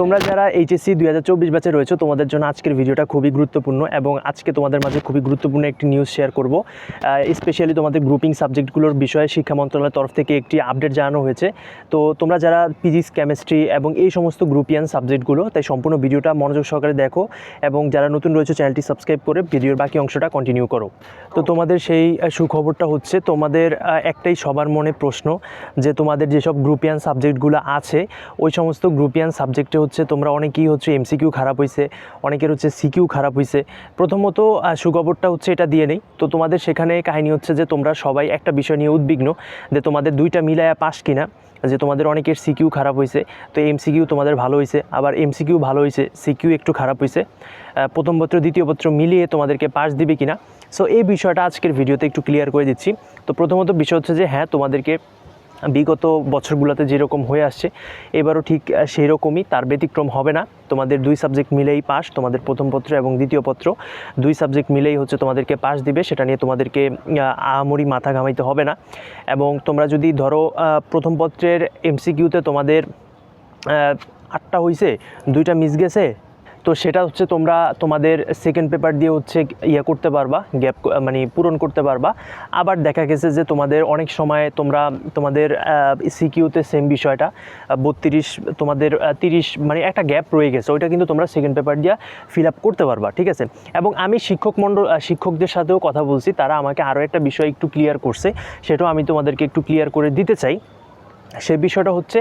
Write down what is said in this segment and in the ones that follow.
তোমরা যারা এইচএসসি দুই হাজার চব্বিশ ব্যাচে রয়েছে, তোমাদের জন্য আজকের ভিডিওটা খুবই গুরুত্বপূর্ণ এবং আজকে তোমাদের মাঝে খুবই গুরুত্বপূর্ণ একটি নিউজ শেয়ার করব। স্পেশালি তোমাদের গ্রুপিং সাবজেক্টগুলোর বিষয়ে শিক্ষা মন্ত্রণালয়ের তরফ থেকে একটি আপডেট জানানো হয়েছে। তো তোমরা যারা ফিজিক্স কেমিস্ট্রি এবং এই সমস্ত গ্রুপিয়ান সাবজেক্টগুলো তাই সম্পূর্ণ ভিডিওটা মনোযোগ সহকারে দেখো এবং যারা নতুন রয়েছে চ্যানেলটি সাবস্ক্রাইব করে ভিডিওর বাকি অংশটা কন্টিনিউ করো। তো তোমাদের সেই সুখবরটা হচ্ছে, তোমাদের একটাই সবার মনে প্রশ্ন যে তোমাদের যেসব গ্রুপিয়ান সাবজেক্টগুলো আছে, ওই সমস্ত গ্রুপিয়ান সাবজেক্টে হচ্ছে তোমরা অনেকেই হচ্ছে এমসিকিউ খারাপ হয়েছে অনেকের হচ্ছে সিকিউ খারাপ হয়েছে প্রথমত সুখবরটা হচ্ছে এটা দিয়ে নেই। তো তোমাদের সেখানে কাহিনী হচ্ছে যে তোমরা সবাই একটা বিষয় নিয়ে উদ্বিগ্ন যে তোমাদের দুইটা মিলায়া পাস কিনা, যে তোমাদের অনেকের সিকিউ খারাপ হয়েছে তো এমসিকিউ তোমাদের ভালো হয়েছে আবার এমসিকিউ ভালো হয়েছে সিকিউ একটু খারাপ হয়েছে প্রথম পত্র, দ্বিতীয় পত্র মিলিয়ে তোমাদেরকে পাস দিবে কিনা। সো এই বিষয়টা আজকের ভিডিওতে একটু ক্লিয়ার করে দিচ্ছি। তো প্রথমত বিষয় হচ্ছে যে হ্যাঁ তোমাদেরকে বিগত বছরগুলোতে যেরকম হয়ে আসছে এবারও ঠিক সেই রকমই তার ব্যতিক্রম হবে না। তোমাদের দুই সাবজেক্ট মিলেই পাস তোমাদের প্রথম পত্র এবং দ্বিতীয় পত্র। দুই সাবজেক্ট মিলেই হচ্ছে তোমাদেরকে পাস দিবে সেটা নিয়ে তোমাদেরকে আহ, আহামরি মাথা ঘামাইতে হবে না। এবং তোমরা যদি ধরো প্রথম পত্রের এমসিকিউতে তোমাদের আটটা হয়েছে দুইটা মিস গেছে তো সেটা হচ্ছে তোমরা তোমাদের সেকেন্ড পেপার দিয়ে হচ্ছে ইয়ে করতে পারবা গ্যাপ মানে পূরণ করতে পারবা। আবার দেখা গেছে যে তোমাদের অনেক সময় তোমরা, তোমাদের সিকিউতে সেম বিষয়টা বত্রিশ, তোমাদের তিরিশ মানে একটা গ্যাপ রয়ে গেছে, ওইটা কিন্তু তোমরা সেকেন্ড পেপার দিয়ে ফিল আপ করতে পারবা, ঠিক আছে? এবং আমি শিক্ষক মণ্ডল শিক্ষকদের সাথেও কথা বলছি, তারা আমাকে আরও একটা বিষয় একটু ক্লিয়ার করছে, সেটাও আমি তোমাদেরকে একটু ক্লিয়ার করে দিতে চাই। সে বিষয়টা হচ্ছে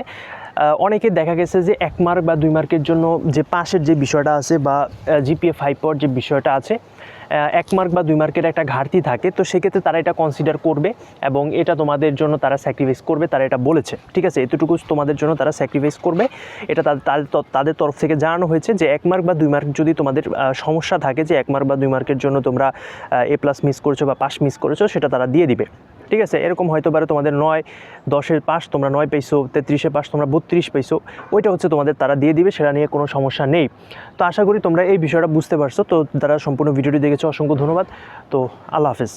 অনেকে দেখা গেছে যে এক মার্ক বা দুই মার্কের জন্য যে পাশের যে বিষয়টা আছে বা জিপিএ ফাইভ পাওয়ার যে বিষয়টা আছে এক মার্ক বা দুই মার্কের একটা ঘাটতি থাকে, তো সেক্ষেত্রে তারা এটা কনসিডার করবে এবং এটা তোমাদের জন্য তারা স্যাক্রিফাইস করবে, তারা এটা বলেছে। ঠিক আছে? এতটুকু তোমাদের জন্য তারা স্যাক্রিফাইস করবে। এটা তাদের তরফ থেকে জানানো হয়েছে যে এক মার্ক বা দুই মার্ক যদি তোমাদের সমস্যা থাকে যে এক মার্ক বা দুই মার্কের জন্য তোমরা এ প্লাস মিস করেছ বা পাস মিস করেছ, সেটা তারা দিয়ে দিবে। ঠিক আছে? এরকম হয়তো পারে তোমাদের নয়, দশের পাস তোমরা নয় পাইছো তেত্রিশে পাস তোমরা বত্রিশ পাইছো ওইটা হচ্ছে তোমাদের তারা দিয়ে দিবে, সেটা নিয়ে কোনো সমস্যা নেই। তো আশা করি তোমরা এই বিষয়টা বুঝতে পারছ, তো তারা সম্পূর্ণ ভিডিওটি দেখেছ অসংখ্য ধন্যবাদ। তো আল্লাহ হাফেজ।